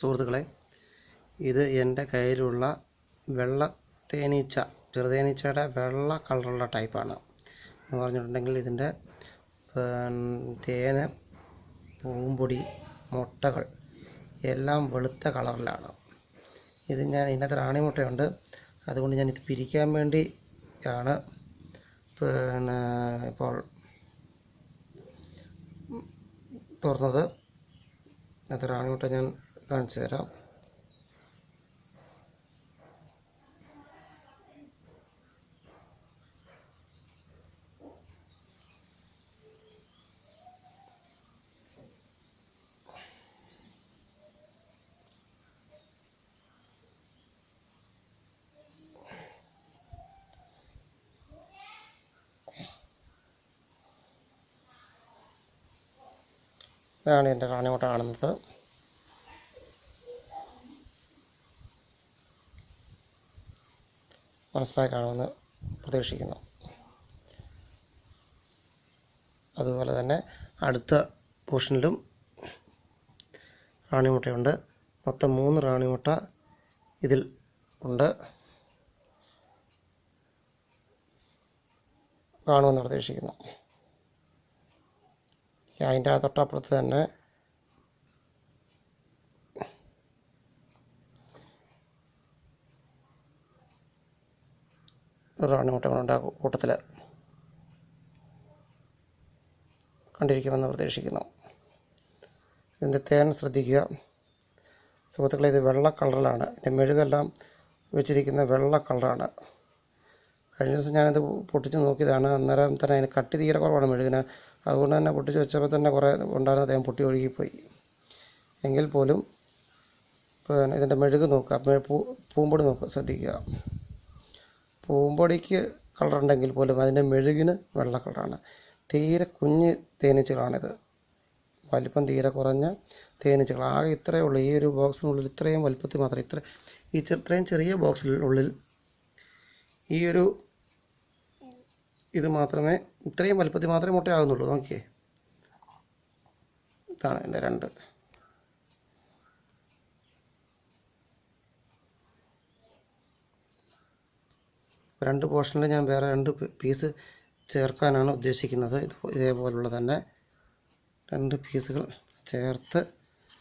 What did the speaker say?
സുഹൃത്തുക്കളെ ഇത് എന്റെ കയ്യിലുള്ള വെള്ള തേനീച്ച ചെറുതേനീച്ചയുടെ വെള്ള കളറുള്ള ടൈപ്പാണ്. എന്ന് പറഞ്ഞിട്ടുണ്ടെങ്കിൽ ഇതിന്റെ തേന് പൂമ്പൊടി മുട്ടകൾ എല്ലാം വെളുത്ത കളറിലാണ്. ഇത് ഞാൻ ഇതിനകത്ത് റാണിമുട്ടയുണ്ട്. അതുകൊണ്ട് ഞാനിത് പിരിക്കാൻ വേണ്ടി ആണ് പിന്നെ ഇപ്പോൾ തുറന്നത്. അത് റാണിമുട്ട ഞാൻ കാണിച്ചു തരാം. ഇതാണ് എന്റെ റാണിമുട്ട കാണുന്നത്. മനസ്സിലായി കാണുമെന്ന് പ്രതീക്ഷിക്കുന്നു. അതുപോലെ തന്നെ അടുത്ത പോർഷനിലും റാണിമുട്ടയുണ്ട്. മൊത്തം മൂന്ന് റാണിമുട്ട ഇതിൽ ഉണ്ട്. കാണുമെന്ന് പ്രതീക്ഷിക്കുന്നു. അതിന്റെ തൊട്ടപ്പുറത്ത് തന്നെ ഒരു റാണിമുട്ടകളുണ്ട് ആ കൂട്ടത്തിൽ കണ്ടിരിക്കുമെന്ന് പ്രതീക്ഷിക്കുന്നു. ഇതിന്റെ തേൻ ശ്രദ്ധിക്കുക. സുഹൃത്തുക്കളെ ഇത് വെള്ള കളറിലാണ്. ഇതിന്റെ മെഴുകെല്ലാം വെച്ചിരിക്കുന്ന വെള്ള കളറാണ്. കഴിഞ്ഞ ദിവസം ഞാനിത് പൊട്ടിച്ച് നോക്കിയതാണ്. അന്നേരം തന്നെ അതിന് കട്ടി തീരെ കുറവാണ് മെഴുകിന്. അതുകൊണ്ട് തന്നെ പൊട്ടിച്ച് വെച്ചപ്പോൾ തന്നെ കുറേ ഉണ്ടായിരുന്ന തേൻ പൊട്ടി ഒഴുകിപ്പോയി. എങ്കിൽ പോലും ഇതിന്റെ മെഴുക് നോക്കുക. പൂ പൂമ്പൊടി നോക്കുക. ശ്രദ്ധിക്കുക. പൂമ്പൊടിക്ക് കളറുണ്ടെങ്കിൽ പോലും അതിന്റെ മെഴുകിന് വെള്ള കളറാണ് തീരെ കുഞ്ഞ് തേനീച്ചകളാണിത്. വലിപ്പം തീരെ കുറഞ്ഞ തേനീച്ചകൾ. ആകെ ഇത്രയേ ഉള്ളൂ. ഈ ഒരു ബോക്സിനുള്ളിൽ ഇത്രയും വലിപ്പത്തിൽ മാത്രം ഇത്ര ഇത്രയും ചെറിയ ബോക്സിനുള്ളിൽ ഈ ഒരു ഇത് മാത്രമേ ഇത്രയും വലിപ്പത്തിൽ മാത്രമേ മുട്ടയാകുന്നുള്ളൂ. നോക്കിയേ. ഇതാണ് എന്റെ രണ്ട് രണ്ട് പോർഷനിൽ ഞാൻ വേറെ രണ്ട് പീസ് ചേർക്കാനാണ് ഉദ്ദേശിക്കുന്നത്. ഇത് ഇതേപോലുള്ള തന്നെ രണ്ട് പീസുകൾ ചേർത്ത്